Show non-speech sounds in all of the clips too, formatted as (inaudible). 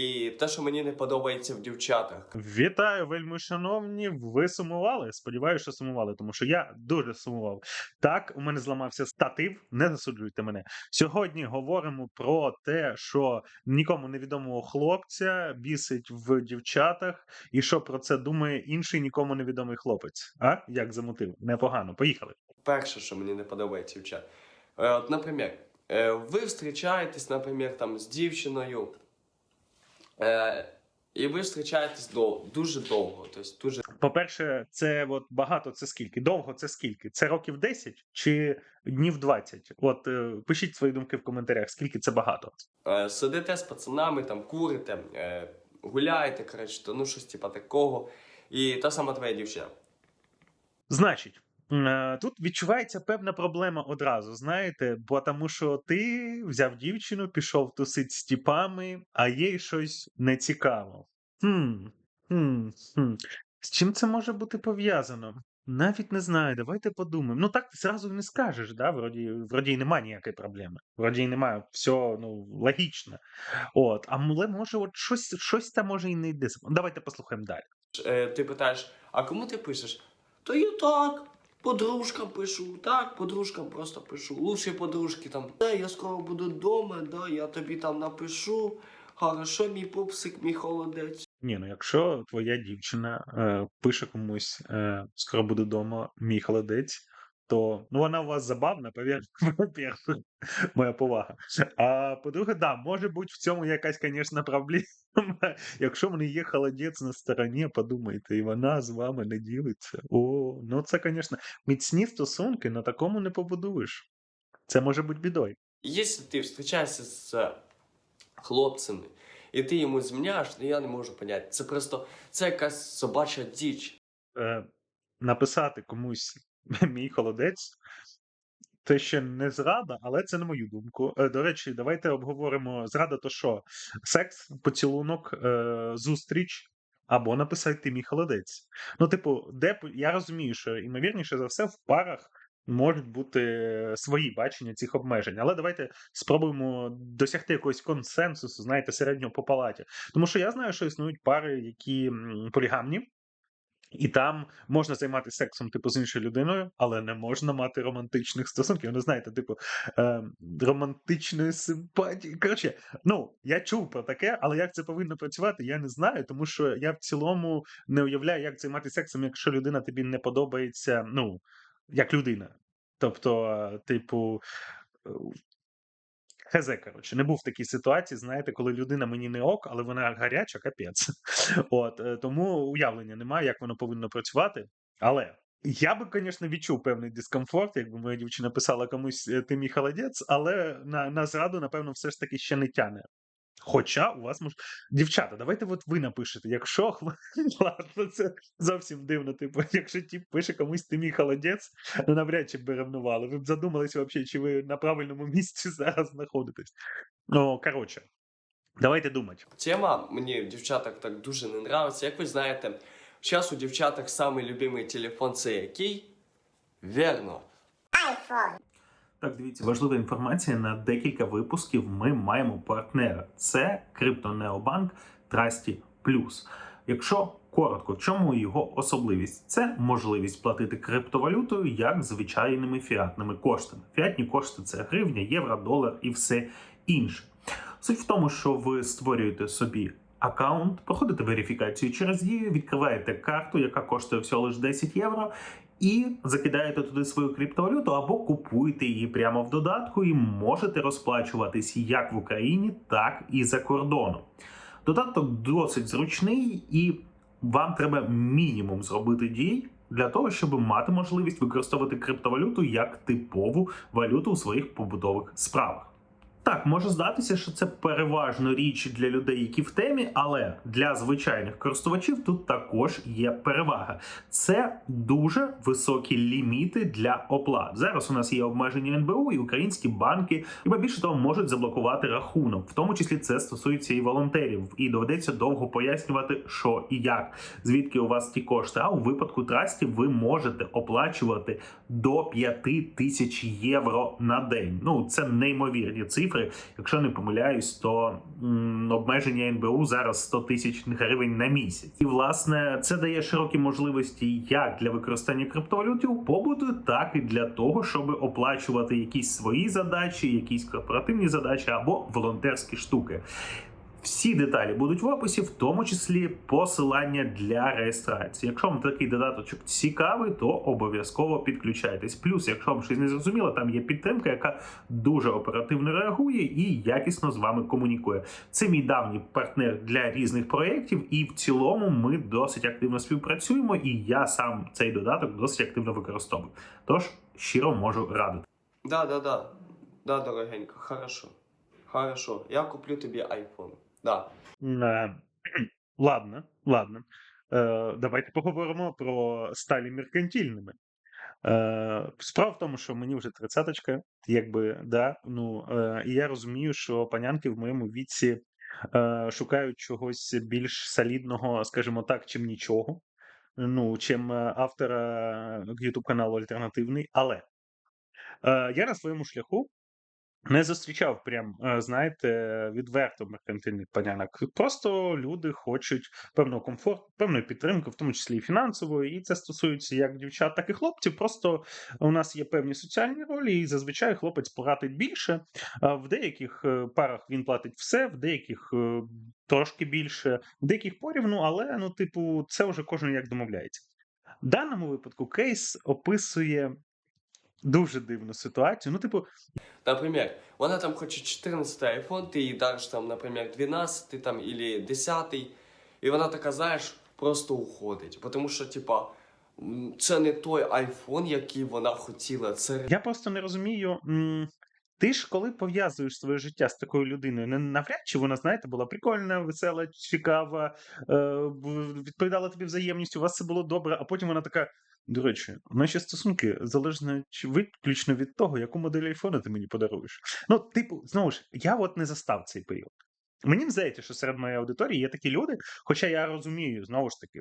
і те, що мені не подобається в дівчатах. Вітаю, вельми шановні. Ви сумували? Сподіваюся, що сумували, тому що я дуже сумував. Так, у мене зламався статив. Не засуджуйте мене. Сьогодні говоримо про те, що нікому невідомого хлопця бісить в дівчатах, і що про це думає інший нікому невідомий хлопець. А як замутив? Непогано. Поїхали. Перше, що мені не подобається дівчат. Е, От, наприклад, е, ви зустрічаєтесь, наприклад, там з дівчиною, е, і ви зустрічаєтесь дов- дуже довго. Тобто дуже По-перше, це от багато це скільки? Довго це скільки? Це років 10 чи днів 20? От е, пишіть свої думки в коментарях, скільки це багато. е, сидите з пацанами, там курите, е, гуляєте, коротше, ну щось типа такого. І та сама твоя дівчина. Значить, тут відчувається певна проблема одразу, знаєте, бо тому що ти взяв дівчину, пішов тусить з тіпами, а їй щось не цікаво. Хм, хм, хм. З чим це може бути пов'язано? Навіть не знаю, давайте подумаємо. Ну так ти зразу не скажеш, да? Вроді, вроді немає ніякої проблеми. Вроді немає, все ну, логічно. От, а але може, от щось, щось там може і не йде. Давайте послухаємо далі. Е, Ти питаєш, а кому ти пишеш? То я так, подружкам пишу, так, подружкам просто пишу. Лучші подружки там. Да, я скоро буду вдома, да, я тобі там напишу. Хорошо, мій пупсик, мій холодець. Ні, ну якщо твоя дівчина е, пише комусь е, скоро буду вдома, мій холодець, то ну вона у вас забавна, повір, (laughs) по-перше, моя повага. А по-друге, да, може бути в цьому якась, звісно, проблема. (laughs) Якщо в неї є холодець на стороні, подумайте, і вона з вами не ділиться. О, ну це, звісно, міцні стосунки на такому не побудуєш. Це може бути бідою. Якщо ти зустрічаєшся з хлопцями, і ти йому зміняєш, ну я не можу поняти. Це просто це якась собача діч. е, написати комусь (laughs) мій холодець. Це ще не зрада, але це на мою думку. Е, До речі, давайте обговоримо зрада, то що? Секс, поцілунок, е, зустріч. Або написати ти мій холодець. Ну, типу, де я розумію, що ймовірніше за все в парах можуть бути свої бачення цих обмежень. Але давайте спробуємо досягти якогось консенсусу, знаєте, середнього по палаті. Тому що я знаю, що існують пари, які полігамні, і там можна займатися сексом, типу, з іншою людиною, але не можна мати романтичних стосунків. Ну, знаєте, типу, е, романтичної симпатії. Коротше, ну, я чув про таке, але як це повинно працювати, я не знаю, тому що я в цілому не уявляю, як займатися сексом, якщо людина тобі не подобається, ну, як людина. Тобто, е, типу. Е, Хз, коротше, не був в такій ситуації, знаєте, коли людина мені не ок, але вона гаряча, капець. (laughs) От е, тому уявлення немає, як воно повинно працювати. Але я би, звісно, відчув певний дискомфорт, якби моя дівчина писала комусь е, ти мій холодець, але на, на зраду, напевно, все ж таки ще не тяне. Хоча у вас може. Дівчата, давайте от ви напишете, якщо (laughs) ладно, це зовсім дивно. Типу, (laughs) якщо тіп пише комусь ти мій холодець, ну навряд чи б ревнували. Ви б задумалися взагалі, чи ви на правильному місці (laughs) зараз знаходитесь. Ну, коротше, давайте думати. Тема мені в дівчатах так дуже не нравиться. Як ви знаєте, зараз у дівчатах самий любимий телефон це який? Вірно. Так, дивіться, важлива інформація на декілька випусків. Ми маємо партнера. Це криптонеобанк Trusty Plus. Якщо коротко, в чому його особливість? Це можливість платити криптовалютою як звичайними фіатними коштами. Фіатні кошти це гривня, євро, долар і все інше. Суть в тому, що ви створюєте собі аккаунт, проходите верифікацію через дію, відкриваєте карту, яка коштує всього лише 10 євро, і закидаєте туди свою криптовалюту або купуєте її прямо в додатку і можете розплачуватись як в Україні, так і за кордоном. Додаток досить зручний, і вам треба мінімум зробити дій для того, щоб мати можливість використовувати криптовалюту як типову валюту у своїх побутових справах. Так, може здатися, що це переважно річ для людей, які в темі, але для звичайних користувачів тут також є перевага. Це дуже високі ліміти для оплат. Зараз у нас є обмеження НБУ і українські банки, і більше того можуть заблокувати рахунок. В тому числі це стосується і волонтерів, і доведеться довго пояснювати, що і як, звідки у вас ті кошти. А у випадку трасті ви можете оплачувати до 5 тисяч євро на день. Ну це неймовірні цифри. Цифри. Якщо не помиляюсь, то м, обмеження НБУ зараз 100 тисяч гривень на місяць. І власне це дає широкі можливості як для використання криптовалютів побуту, так і для того, щоб оплачувати якісь свої задачі, якісь корпоративні задачі або волонтерські штуки. Всі деталі будуть в описі, в тому числі посилання для реєстрації. Якщо вам такий додаточок цікавий, то обов'язково підключайтесь. Плюс, якщо вам щось не зрозуміло, там є підтримка, яка дуже оперативно реагує і якісно з вами комунікує. Це мій давній партнер для різних проєктів, і в цілому ми досить активно співпрацюємо, і я сам цей додаток досить активно використовую. Тож щиро можу радити. Да, да, да. Да, дорогенька, хорошо. Хорошо. Я куплю тобі айфон. Да. (clears throat) Ладно, ладно. Е, Давайте поговоримо про сталі меркантильними. Е, Справа в тому, що мені вже тридцяточка, якби, да, ну, і я розумію, що панянки в моєму віці шукають чогось більш солідного, скажімо так, чим нічого. Ну, чим автора YouTube каналу Альтернативний. Але я на своєму шляху не зустрічав прям, е, знаєте, відверто меркантильних панянок. Просто люди хочуть певного комфорту, певної підтримки, в тому числі і фінансової, і це стосується як дівчат, так і хлопців. Просто у нас є певні соціальні ролі, і зазвичай хлопець платить більше. В деяких е, парах він платить все, в деяких е, трошки більше, в деяких порівну, але ну, типу, це вже кожен як домовляється. В даному випадку кейс описує дуже дивну ситуацію. Ну, типу, Например, вона там хоче 14 iPhone, ти їй даш там, наприклад, 12 там, или 10, і вона така, знаєш, просто уходить. Тому що, типа, це не той iPhone, який вона хотіла. Це Я просто не розумію. Ти ж коли пов'язуєш своє життя з такою людиною, не навряд чи вона, знаєте, була прикольна, весела, цікава, е, відповідала тобі взаємністю, у вас це було добре, а потім вона така. До речі, наші стосунки залежно чи виключно від того, яку модель айфона ти мені подаруєш. Ну, типу, знову ж, я от не застав цей період. Мені здається, що серед моєї аудиторії є такі люди, хоча я розумію, знову ж таки,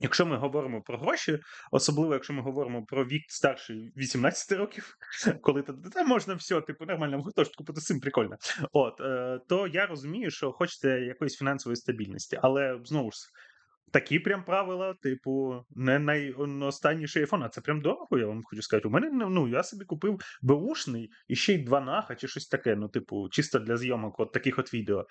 Якщо ми говоримо про гроші, особливо якщо ми говоримо про вік старший 18 років, (laughs) коли та можна все, типу, нормально в гуртожитку купити син, прикольно. От, е, то я розумію, що хочете якоїсь фінансової стабільності, але знову ж такі прям правила, типу, не найостанніший айфон, а це прям дорого, я вам хочу сказати. У мене ну я собі купив беушний і ще й два наха чи щось таке, ну, типу, чисто для зйомок от таких от відео.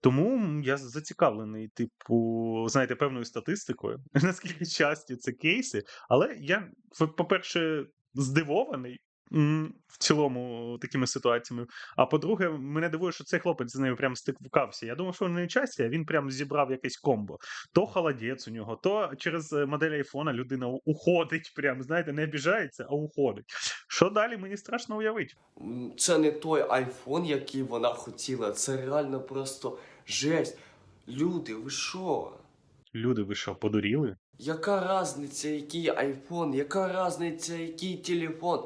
Тому я зацікавлений, типу, знаєте, певною статистикою, (laughs) наскільки часті це кейси. Але я, по-перше, здивований в цілому такими ситуаціями. А по-друге, мене дивує, що цей хлопець з нею прям стикався. Я думав, що не часті, а він прям зібрав якесь комбо. То холодець у нього, то через е, модель айфона людина уходить, прям, знаєте, не обіжається, а уходить. Що далі, мені страшно уявити. Це не той айфон, який вона хотіла. Це реально просто жесть. Люди, ви що? Люди, ви що, подуріли? Яка різниця, який айфон, яка різниця, який телефон?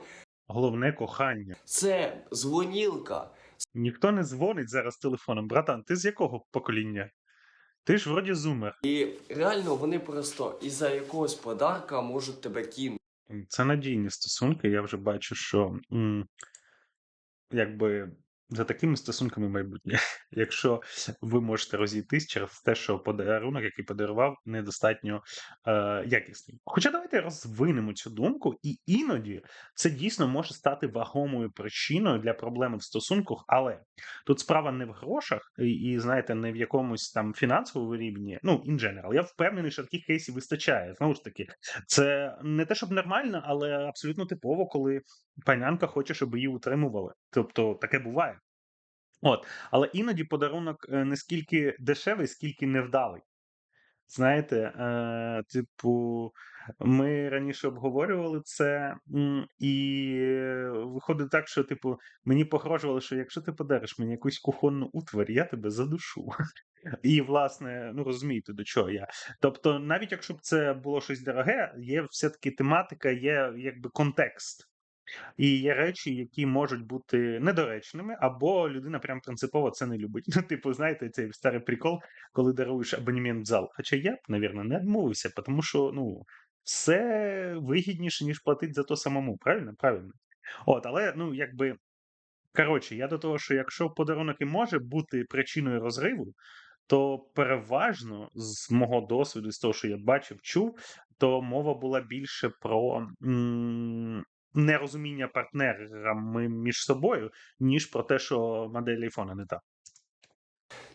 Головне кохання. Це дзвонілка. Ніхто не дзвонить зараз телефоном. Братан, ти з якого покоління? Ти ж вроді зумер. І реально вони просто із-за якогось подарка можуть тебе кинути. Це надійні стосунки. Я вже бачу, що м, якби за такими стосунками майбутнє. Якщо ви можете розійтись через те, що подарунок, який подарував, недостатньо е, якісний. Хоча давайте розвинемо цю думку, і іноді це дійсно може стати вагомою причиною для проблеми в стосунках, але тут справа не в грошах, і, і знаєте, не в якомусь там фінансовому рівні. Ну, in general. Я впевнений, що таких кейсів вистачає. Знову ж таки, це не те, щоб нормально, але абсолютно типово, коли панянка хоче, щоб її утримували. Тобто таке буває. От, але іноді подарунок е, не скільки дешевий, скільки невдалий. Знаєте, е, типу, ми раніше обговорювали це, і е, виходить так, що, типу, мені погрожували, що якщо ти подариш мені якусь кухонну утварь, я тебе задушу. (laughs) І, власне, ну розумієте, до чого я. Тобто, навіть якщо б це було щось дороге, є все-таки тематика, є якби контекст. І є речі, які можуть бути недоречними, або людина прям принципово це не любить. Ну, типу, знаєте, цей старий прикол, коли даруєш абонемент в зал. Хоча я б, навірно, не відмовився, тому що ну, все вигідніше, ніж платити за то самому. Правильно? Правильно. От, але ну, якби Коротше, я до того, що якщо подарунок і може бути причиною розриву, то переважно з мого досвіду, з того, що я бачив, чув, то мова була більше про м, нерозуміння партнерами між собою, ніж про те, що модель айфона не та.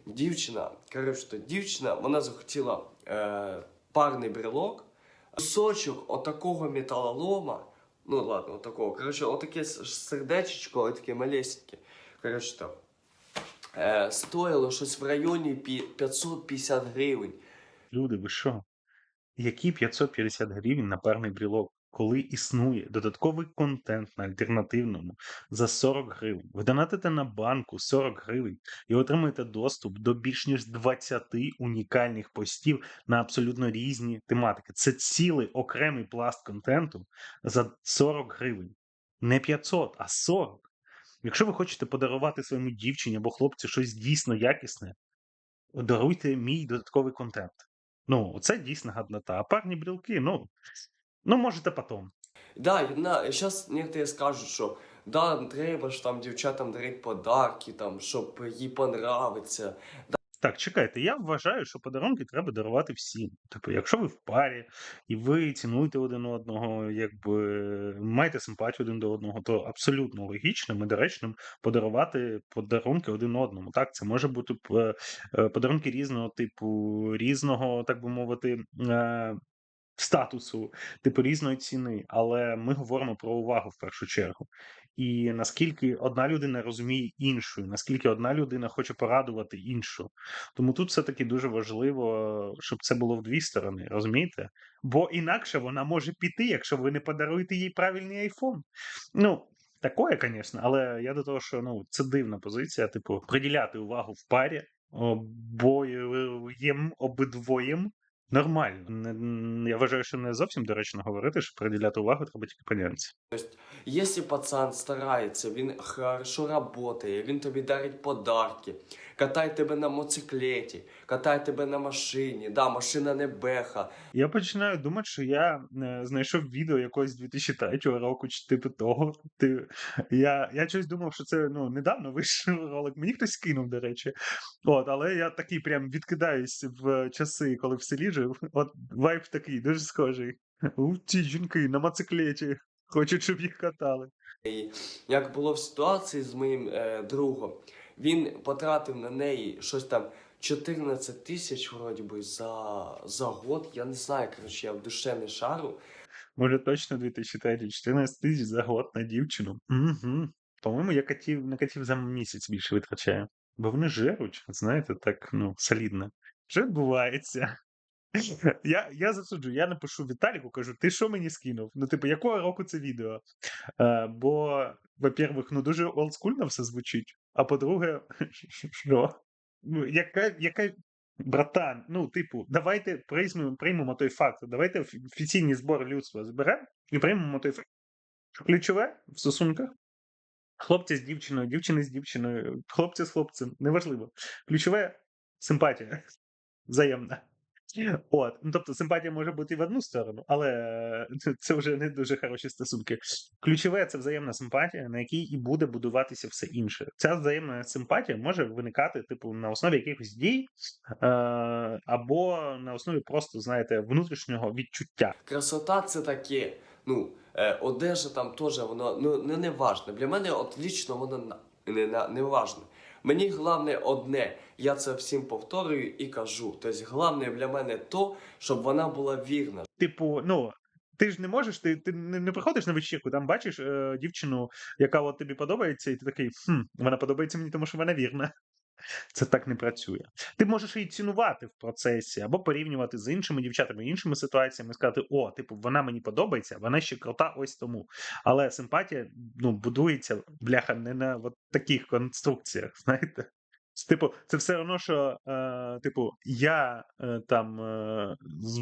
Дівчина, коротше, то дівчина, вона захотіла е, парний брелок, кусочок отакого металолома, ну ладно, отакого, коротше, отаке сердечечко, отаке малесеньке, коротше, там, е, стоїло щось в районі 550 гривень. Люди, ви що? Які 550 гривень на парний брілок, коли існує додатковий контент на альтернативному за 40 гривень? Ви донатите на банку 40 гривень і отримуєте доступ до більш ніж 20 унікальних постів на абсолютно різні тематики. Це цілий окремий пласт контенту за 40 гривень. Не 500, а 40. Якщо ви хочете подарувати своєму дівчині або хлопцю щось дійсно якісне, даруйте мій додатковий контент. Ну, це дійсно гаднота. А парні брілки, ну, ну можете потом. Да, на, зараз некоторі скажуть, що да, треба ж там дівчатам дарити подарки, там, щоб їй понравиться. Так, чекайте, я вважаю, що подарунки треба дарувати всім. Типу, якщо ви в парі і ви цінуєте один одного, якби маєте симпатію один до одного, то абсолютно логічним і доречним подарувати подарунки один одному. Так, це може бути е, подарунки різного типу, різного, так би мовити. Е, Статусу, типу різної ціни, але ми говоримо про увагу в першу чергу. І наскільки одна людина розуміє іншу, наскільки одна людина хоче порадувати іншу. Тому тут все-таки дуже важливо, щоб це було в дві сторони, розумієте? Бо інакше вона може піти, якщо ви не подаруєте їй правильний айфон. Ну, такое, звісно, але я до того, що ну, це дивна позиція, типу, приділяти увагу в парі обоєм, обидвоєм. Нормально. Я вважаю, що не зовсім доречно говорити, що приділяти увагу треба тільки панянці. Якщо пацан старається, він хорошо працює, він тобі дарить подарки, катає тебе на мотоциклеті, катає тебе на машині, да, машина не беха. Я починаю думати, що я е, знайшов відео якогось 2003 року, чи типу того. Ти, я, я щось думав, що це ну, недавно вийшов ролик. Мені хтось скинув, до речі. От, але я такий прям відкидаюсь в часи, коли в селі жив. От вайб такий, дуже схожий. У ті жінки на мотоциклеті. Хочуть, щоб їх катали. І як було в ситуації з моїм е, другом, він потратив на неї щось там 14 тисяч, вроді би, за, за год. Я не знаю, коротше, я в душе не шару. Може, точно 2003 14 тисяч за год на дівчину. Угу. По-моєму, я котів, на котів за місяць більше витрачаю. Бо вони жируть, знаєте, так, ну, солідно. Що відбувається? Я, я засуджую, я напишу Віталіку, кажу, ти що мені скинув? Ну, типу, якого року це відео? Е, бо, во-первых, ну дуже олдскульно все звучить. А по-друге, (laughs) що? Ну, яка, яка Братан, ну, типу, давайте приймемо, приймемо той факт. Давайте офіційні збори людства зберемо і приймемо той факт. Ключове в стосунках хлопця з дівчиною, дівчини з дівчиною, хлопця з хлопцем, неважливо. Ключове симпатія (laughs) взаємна. От, ну тобто симпатія може бути і в одну сторону, але е, (laughs) це- вже не дуже хороші стосунки. Ключове це взаємна симпатія, на якій і буде будуватися все інше. Ця взаємна симпатія може виникати, типу, на основі якихось дій, е, або на основі просто, знаєте, внутрішнього відчуття. Красота це таке. Ну, е, одежа там теж воно ну, не, не важне. Для мене от лічно воно не, на- не важне. Мені головне одне, я це всім повторюю і кажу. Тобто, головне для мене то, щоб вона була вірна. Типу, ну. Ти ж не можеш, ти, ти не, приходиш на вечірку, там бачиш е, дівчину, яка от тобі подобається, і ти такий, хм, вона подобається мені, тому що вона вірна. Це так не працює. Ти можеш її цінувати в процесі або порівнювати з іншими дівчатами, іншими ситуаціями, і сказати: о, типу, вона мені подобається, вона ще крута, ось тому. Але симпатія ну, будується бляха не на от таких конструкціях, (laughs) знаєте. Типу, це все одно, що е, типу, я е, там е,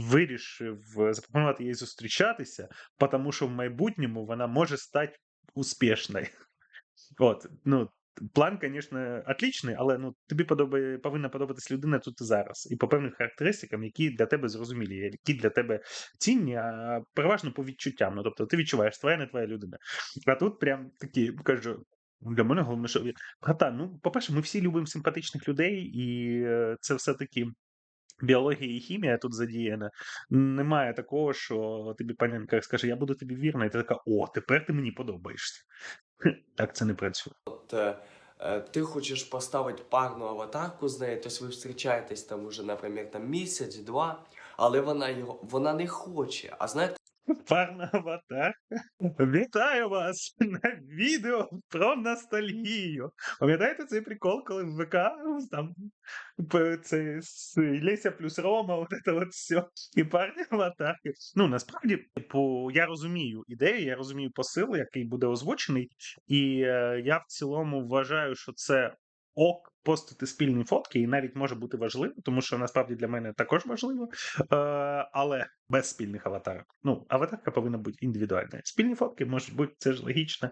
вирішив е, запропонувати їй зустрічатися, тому що в майбутньому вона може стати успішною. (laughs) От, ну, план, звісно, отличний, але ну, тобі подобає, повинна подобатись людина тут і зараз. І по певним характеристикам, які для тебе зрозумілі, які для тебе цінні, а переважно по відчуттям. Ну, тобто ти відчуваєш, твоя не твоя людина. А тут прям такі, кажу, Для мене головне, що братан, ну, по-перше, ми всі любимо симпатичних людей, і е, це все-таки біологія і хімія тут задіяна. Немає такого, що тобі панянка скаже, я буду тобі вірна, і ти така, о, тепер ти мені подобаєшся. (laughs) Так це не працює. От е, е, ти хочеш поставити парну аватарку з нею, тобто ви зустрічаєтесь там уже, наприклад, там місяць, два, але вона його вона не хоче. А знаєте, Парна аватарка. Вітаю вас на відео про ностальгію. Пам'ятаєте цей прикол, коли в ВК там це Леся плюс Рома, от це от все. І парні аватарки. Ну насправді, типу, я розумію ідею, я розумію посил, який буде озвучений, і е, я в цілому вважаю, що це ок постити спільні фотки, і навіть може бути важливо, тому що насправді для мене також важливо, е, але без спільних аватарок. Ну, аватарка повинна бути індивідуальна. Спільні фотки можуть бути, це ж логічно.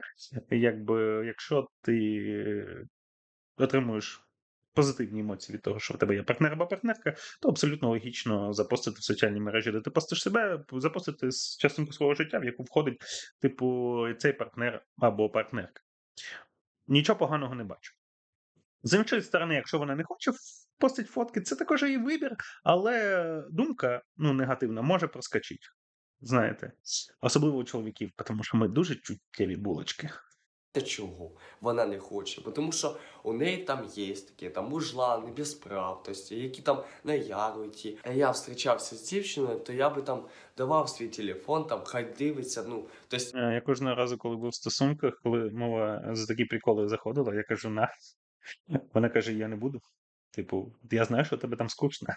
Якби, якщо ти отримуєш позитивні емоції від того, що в тебе є партнер або партнерка, то абсолютно логічно запостити в соціальній мережі, де ти постиш себе, запостити з частинку свого життя, в яку входить, типу, цей партнер або партнерка. Нічого поганого не бачу. З іншої сторони, якщо вона не хоче постити фотки, це також її вибір, але думка ну, негативна може проскочити. Знаєте, особливо у чоловіків, тому що ми дуже чуттєві булочки. чого вона не хоче? Бо Тому що у неї там є такі там мужлани, без прав, тобто, які там наярують. А я зустрічався з дівчиною, то я би там давав свій телефон, там хай дивиться. Ну, тобто, Е, Я кожного разу, коли був в стосунках, коли мова за такі приколи заходила, я кажу на. Вона каже: Я не буду. Типу, я знаю, що тебе там скучно.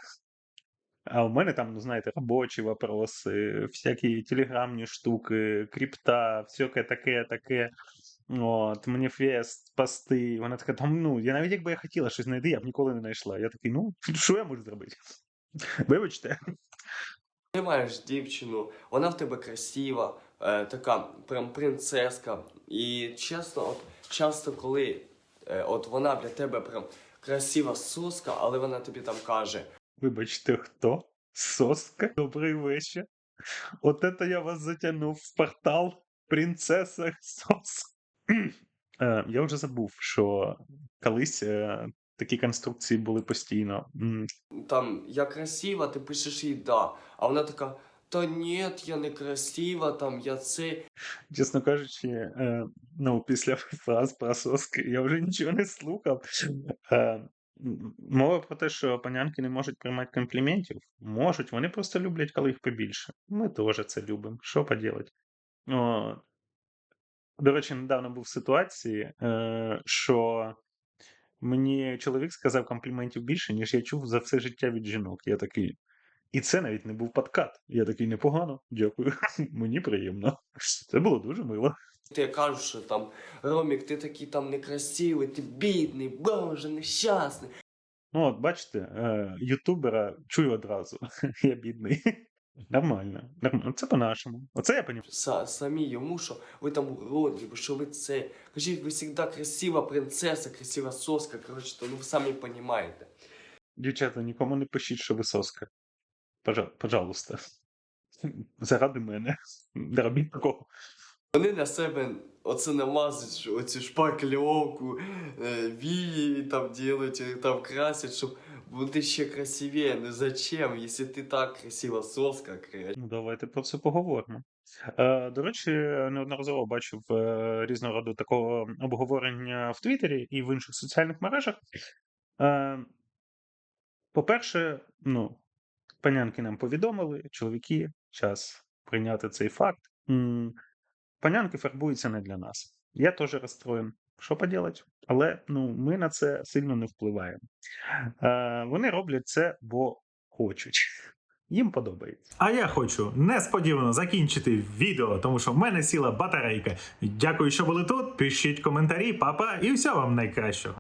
А у мене там, ну знаєте, робочі вопроси, всякі телеграмні штуки, крипта, всяке таке, таке. От, маніфест, пости. Вона така, там, ну, я навіть якби я хотіла щось знайти, я б ніколи не знайшла. Я такий, ну, що я можу зробити? Вибачте. ти маєш дівчину, вона в тебе красива, е, така прям принцеска. І чесно, от часто, коли от вона для тебе прям красива соска, але вона тобі там каже. Вибачте, хто? Соска? Добрий вечір. От это я вас затягнув в портал принцеса Соска. Е, Я вже забув, що колись е, такі конструкції були постійно. Там я красива, ти пишеш їй да. А вона така: Та ні, я не красива, там я це. Чесно кажучи, е, ну, після фраз про соски я вже нічого не слухав. Е, Мова про те, що панянки не можуть приймати компліментів. Можуть, вони просто люблять, коли їх побільше. Ми теж це любимо. Що поділати? О, до речі, недавно був в ситуації, е, що мені чоловік сказав компліментів більше, ніж я чув за все життя від жінок. Я такий. І це навіть не був подкат. Я такий непогано, дякую. (laughs) Мені приємно. Це було дуже мило. Ти кажеш, що там Ромік, ти такий там некрасивий, ти бідний, боже, нещасний. Ну, от бачите, е, ютубера чую одразу. (laughs) Я бідний. Нормально. Нормально. Це по-нашому. Оце я понімаю. Са, самі йому, що ви там уродливі, що ви це. Кажіть, ви завжди красива принцеса, красива соска. Коротше, то ну ви самі розумієте. Дівчата, нікому не пишіть, що ви соска. Пожа- Пожалуйста. Заради мене. Не робіть такого. Вони на себе оце намазують, оцю шпакльовку, е, вії там ділять, е, там красять, щоб бути ще красивее. Ну зачем, якщо ти так красива соска, красива. Ну, давайте про це поговоримо. Е, до речі, неодноразово бачив різного роду такого обговорення в Твіттері і в інших соціальних мережах. Е, по-перше, ну, панянки нам повідомили, чоловіки, час прийняти цей факт. Панянки фарбуються не для нас. Я теж розстроєн. Що поділати? Але ну, ми на це сильно не впливаємо. Е, вони роблять це, бо хочуть. Їм подобається. А я хочу несподівано закінчити відео, тому що в мене сіла батарейка. Дякую, що були тут. Пишіть коментарі, папа, і всього вам найкращого.